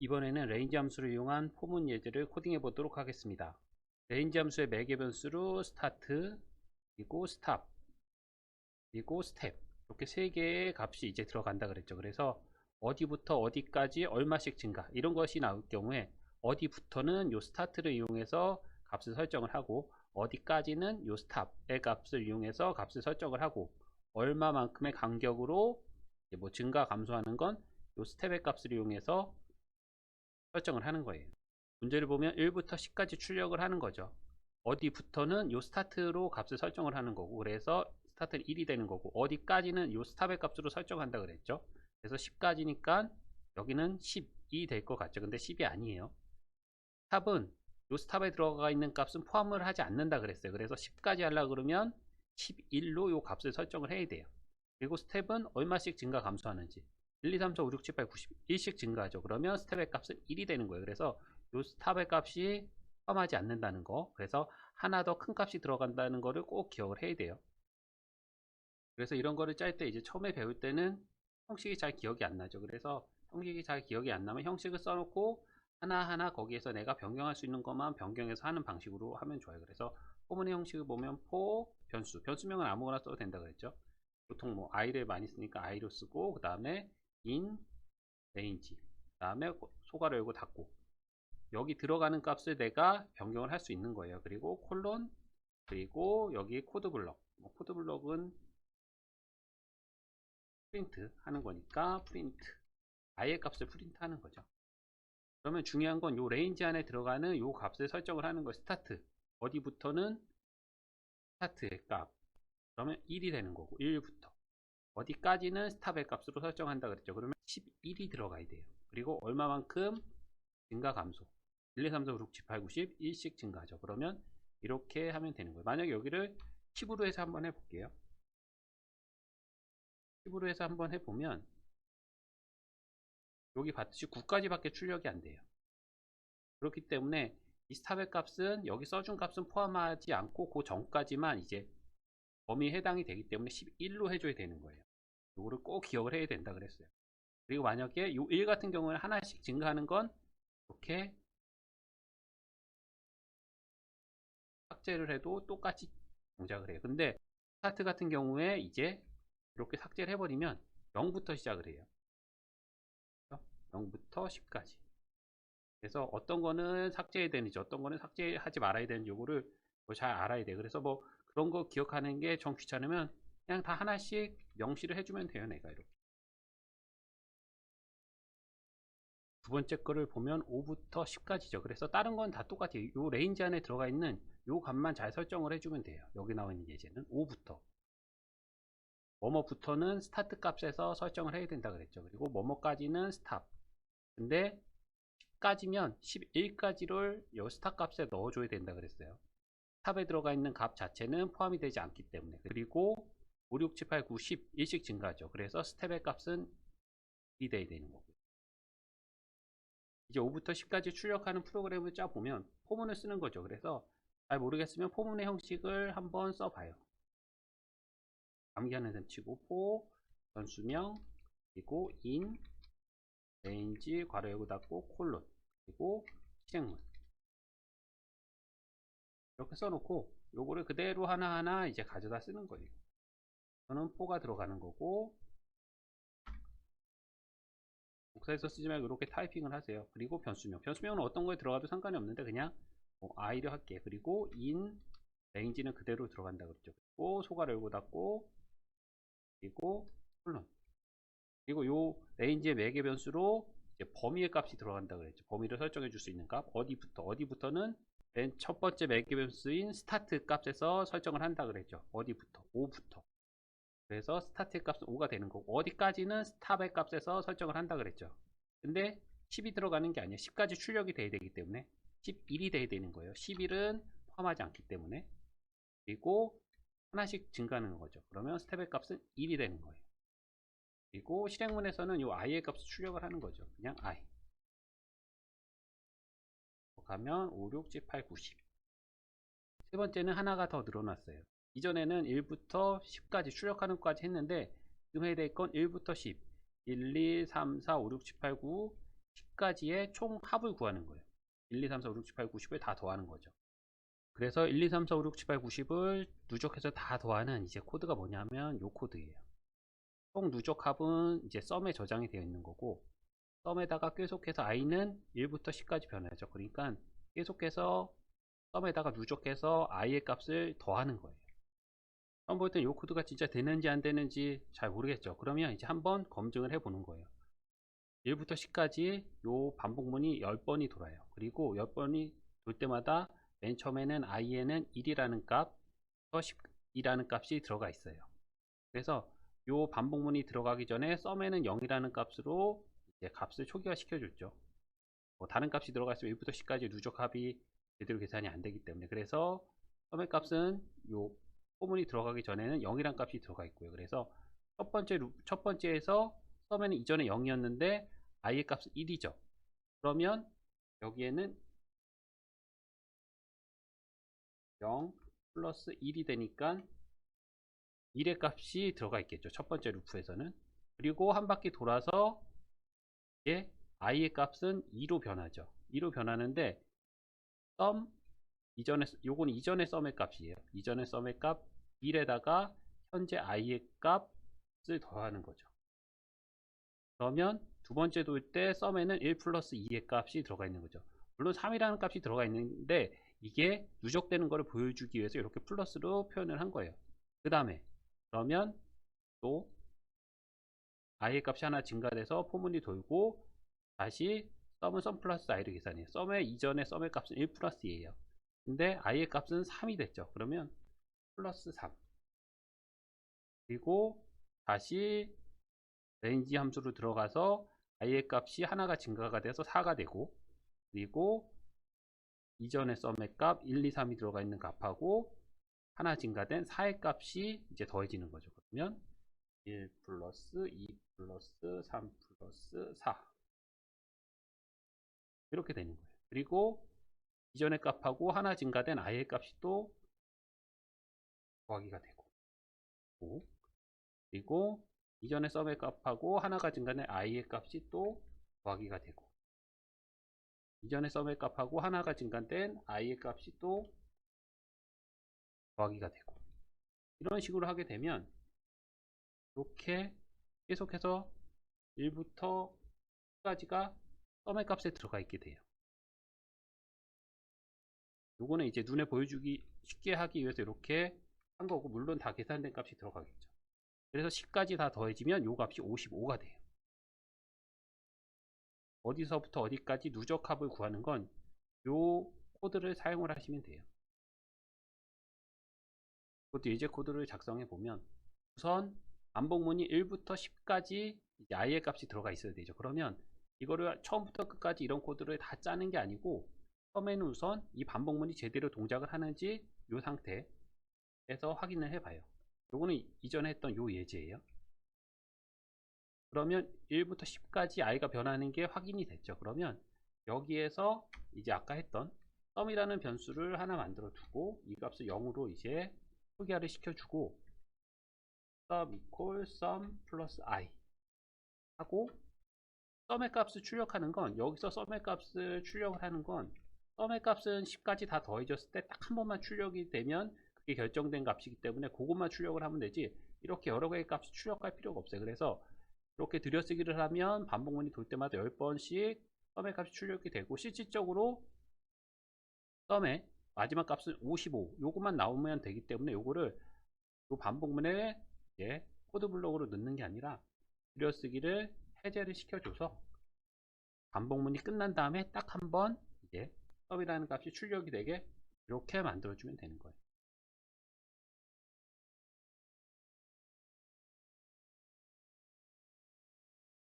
이번에는 레인지 함수를 이용한 포문 예제를 코딩해 보도록 하겠습니다. 레인지 함수의 매개 변수로 스타트, 그리고 스탑, 그리고 스텝 이렇게 세 개의 값이 이제 들어간다 그랬죠. 그래서 어디부터 어디까지 얼마씩 증가 이런 것이 나올 경우에 어디부터는 요 스타트를 이용해서 값을 설정을 하고 어디까지는 요 스탑의 값을 이용해서 값을 설정을 하고 얼마만큼의 간격으로 뭐 증가 감소하는 건 요 스텝의 값을 이용해서 설정을 하는 거예요. 문제를 보면 1부터 10까지 출력을 하는 거죠. 어디부터는 요 스타트로 값을 설정을 하는 거고 그래서 스타트는 1이 되는 거고 어디까지는 요 스탑의 값으로 설정한다 그랬죠. 그래서 10까지니까 여기는 10이 될 것 같죠. 근데 10이 아니에요. 스탑은 요 스탑에 들어가 있는 값은 포함을 하지 않는다 그랬어요. 그래서 10까지 하려 그러면 11로 요 값을 설정을 해야 돼요. 그리고 스텝은 얼마씩 증가 감소하는지 1, 2, 3, 4, 5, 6, 7, 8, 91씩 증가하죠. 그러면 스텝의 값은 1이 되는 거예요. 그래서 요 스탑의 값이 포함하지 않는다는 거. 그래서 하나 더 큰 값이 들어간다는 거를 꼭 기억을 해야 돼요. 그래서 이런 거를 짤 때 이제 처음에 배울 때는 형식이 잘 기억이 안 나죠. 그래서 형식이 잘 기억이 안 나면 형식을 써놓고 하나하나 거기에서 내가 변경할 수 있는 것만 변경해서 하는 방식으로 하면 좋아요. 그래서 포문의 형식을 보면 포, 변수. 변수명은 아무거나 써도 된다 그랬죠. 보통 뭐 i를 많이 쓰니까 i로 쓰고 그 다음에 in, range 그 다음에 소괄호 열고 닫고. 여기 들어가는 값을 내가 변경을 할 수 있는 거예요. 그리고 콜론 그리고 여기 코드 블럭. 뭐 코드 블럭은 프린트 하는 거니까 프린트. i의 값을 프린트 하는 거죠. 그러면 중요한 건 요 레인지 안에 들어가는 요 값을 설정을 하는 거 스타트. 어디부터는 스타트의 값. 그러면 1이 되는 거고 1부터 어디까지는 스탑의 값으로 설정한다 그랬죠. 그러면 11이 들어가야 돼요. 그리고 얼마만큼 증가 감소 1, 2, 3, 4, 5, 6, 7, 8, 90 1씩 증가하죠. 그러면 이렇게 하면 되는 거예요. 만약에 여기를 10으로 해서 한번 해볼게요. 10으로 해서 한번 해보면 여기 봤듯이 9까지 밖에 출력이 안 돼요. 그렇기 때문에 이 스탑의 값은 여기 써준 값은 포함하지 않고 그 전까지만 이제 범위에 해당이 되기 때문에 11로 해줘야 되는 거예요. 이거를 꼭 기억을 해야 된다 그랬어요. 그리고 만약에 이1 같은 경우는 하나씩 증가하는 건 이렇게 삭제를 해도 똑같이 동작을 해요. 근데 스타트 같은 경우에 이제 이렇게 삭제를 해버리면 0부터 시작을 해요. 0부터 10까지. 그래서 어떤 거는 삭제해야 되는지 어떤 거는 삭제하지 말아야 되는지 요거를 잘 알아야 돼요. 그래서 뭐 그런 거 기억하는 게좀 귀찮으면 그냥 다 하나씩 명시를 해주면 돼요. 내가 이렇게. 두 번째 거를 보면 5부터 10까지죠. 그래서 다른 건 다 똑같아요. 요 레인지 안에 들어가 있는 요 값만 잘 설정을 해주면 돼요. 여기 나와 있는 예제는 5부터. 뭐뭐부터는 스타트 값에서 설정을 해야 된다 그랬죠. 그리고 뭐뭐까지는 스탑. 근데 10까지면 11까지를 요 스탑 값에 넣어줘야 된다 그랬어요. 스탑에 들어가 있는 값 자체는 포함이 되지 않기 때문에. 그리고 5, 6, 7, 8, 9, 10, 1씩 증가하죠. 그래서 스텝의 값은 2 돼야 되는 거고요. 이제 5부터 10까지 출력하는 프로그램을 짜보면 포문을 쓰는 거죠. 그래서 잘 모르겠으면 포문의 형식을 한번 써봐요. 암기하는 셈 치고 포, 변수명, 그리고 in, range, 괄호 열고 닫고 콜론, 그리고 실행문 이렇게 써놓고 요거를 그대로 하나하나 이제 가져다 쓰는 거예요. 저는 포가 들어가는 거고 복사해서 쓰지 말고 이렇게 타이핑을 하세요. 그리고 변수명. 변수명은 어떤 거에 들어가도 상관이 없는데 그냥 뭐 i를 할게. 그리고 in, range는 그대로 들어간다 그랬죠. 그리고 소괄호 열고 닫고 그리고 콜론. 그리고 요 레인지의 매개 변수로 범위의 값이 들어간다 그랬죠. 범위를 설정해 줄 수 있는 값. 어디부터 어디부터는 맨 첫 번째 매개 변수인 스타트 값에서 설정을 한다 그랬죠. 어디부터 5부터. 그래서 스타트 값은 5가 되는 거고 어디까지는 스탑의 값에서 설정을 한다 그랬죠. 근데 10이 들어가는 게 아니에요. 10까지 출력이 돼야 되기 때문에 11이 돼야 되는 거예요. 11은 포함하지 않기 때문에 그리고 하나씩 증가하는 거죠. 그러면 스텝의 값은 1이 되는 거예요. 그리고 실행문에서는 이 i의 값을 출력을 하는 거죠. 그냥 i. 가면 5, 6, 7, 8, 9, 10. 세 번째는 하나가 더 늘어났어요. 이전에는 1부터 10까지 출력하는 것까지 했는데 지금 해야 될 건 1부터 10. 1, 2, 3, 4, 5, 6, 7, 8, 9, 10가지의 총 합을 구하는 거예요. 1, 2, 3, 4, 5, 6, 7, 8, 9, 10을 다 더하는 거죠. 그래서 1, 2, 3, 4, 5, 6, 7, 8, 90을 누적해서 다 더하는 이제 코드가 뭐냐면 요 코드예요. 총 누적 합은 이제 썸에 저장이 되어 있는 거고 썸에다가 계속해서 i는 1부터 10까지 변하죠. 그러니까 계속해서 썸에다가 누적해서 i의 값을 더하는 거예요. 처음 볼 땐 이 코드가 진짜 되는지 안 되는지 잘 모르겠죠. 그러면 이제 한번 검증을 해 보는 거예요. 1부터 10까지 요 반복문이 10번이 돌아요. 그리고 10번이 돌 때마다 맨 처음에는 i에는 1이라는 값, 10이라는 값이 들어가 있어요. 그래서 요 반복문이 들어가기 전에 썸에는 0이라는 값으로 이제 값을 초기화 시켜줬죠. 뭐 다른 값이 들어가 있으면 1부터 10까지 누적 합이 제대로 계산이 안 되기 때문에 그래서 썸의 값은 요 포문이 들어가기 전에는 0이란 값이 들어가 있고요. 그래서 첫 번째 루, 첫 번째에서 썸에는 이전에 0이었는데 i의 값은 1이죠. 그러면 여기에는 0 플러스 1이 되니까 1의 값이 들어가 있겠죠. 첫 번째 루프에서는. 그리고 한 바퀴 돌아서 이제 i의 값은 2로 변하죠. 2로 변하는데 썸 이전에 요건 이전의 썸의 값이에요. 이전의 썸의 값 1에다가 현재 i의 값을 더하는 거죠. 그러면 두 번째 돌 때 썸에는 1 플러스 2의 값이 들어가 있는 거죠. 물론 3이라는 값이 들어가 있는데 이게 누적되는 것을 보여주기 위해서 이렇게 플러스로 표현을 한 거예요. 그 다음에 그러면 또 i의 값이 하나 증가돼서 포문이 돌고 다시 썸은 썸 플러스 i를 계산해요. 썸의 이전의 썸의 값은 1 플러스 2예요. 근데 i의 값은 3이 됐죠. 그러면 플러스 3 그리고 다시 레인지 함수로 들어가서 i의 값이 하나가 증가가 돼서 4가 되고 그리고 이전의 썸의 값 1, 2, 3이 들어가 있는 값하고 하나 증가된 4의 값이 이제 더해지는 거죠. 그러면 1 플러스 2 플러스 3 플러스 4 이렇게 되는 거예요. 그리고 이전의 값하고 하나 증가된 i의 값이 또 더하기가 되고 그리고 이전의 썸의 값하고 하나가 증가된 i의 값이 또 더하기가 되고 이전의 썸의 값하고 하나가 증가된 i의 값이 또 더하기가 되고 이런 식으로 하게 되면 이렇게 계속해서 1부터 10까지가 썸의 값에 들어가 있게 돼요. 요거는 이제 눈에 보여주기 쉽게 하기 위해서 이렇게 한 거고 물론 다 계산된 값이 들어가겠죠. 그래서 10까지 다 더해지면 요 값이 55가 돼요. 어디서부터 어디까지 누적합을 구하는 건 요 코드를 사용을 하시면 돼요. 그것도 예제 코드를 작성해 보면 우선 반복문이 1부터 10까지 이제 i의 값이 들어가 있어야 되죠. 그러면 이거를 처음부터 끝까지 이런 코드를 다 짜는 게 아니고 처음에는 우선 이 반복문이 제대로 동작을 하는지 이 상태에서 확인을 해봐요. 요거는 이전에 했던 요 예제예요. 그러면 1부터 10까지 i가 변하는 게 확인이 됐죠. 그러면 여기에서 이제 아까 했던 썸이라는 변수를 하나 만들어 두고 이 값을 0으로 이제 초기화를 시켜주고 sum equal sum 플러스 i 하고 썸의 값을 출력하는 건 여기서 썸의 값을 출력을 하는 건 썸의 값은 10까지 다 더해졌을 때 딱 한 번만 출력이 되면 그게 결정된 값이기 때문에 그것만 출력을 하면 되지 이렇게 여러 개의 값을 출력할 필요가 없어요. 그래서 이렇게 들여쓰기를 하면 반복문이 돌 때마다 10번씩 썸의 값이 출력이 되고 실질적으로 썸의 마지막 값은 55 요것만 나오면 되기 때문에 요거를 요 반복문에 이제 코드 블록으로 넣는 게 아니라 들여쓰기를 해제를 시켜줘서 반복문이 끝난 다음에 딱 한 번 이제 썸이라는 값이 출력이 되게 이렇게 만들어주면 되는 거예요.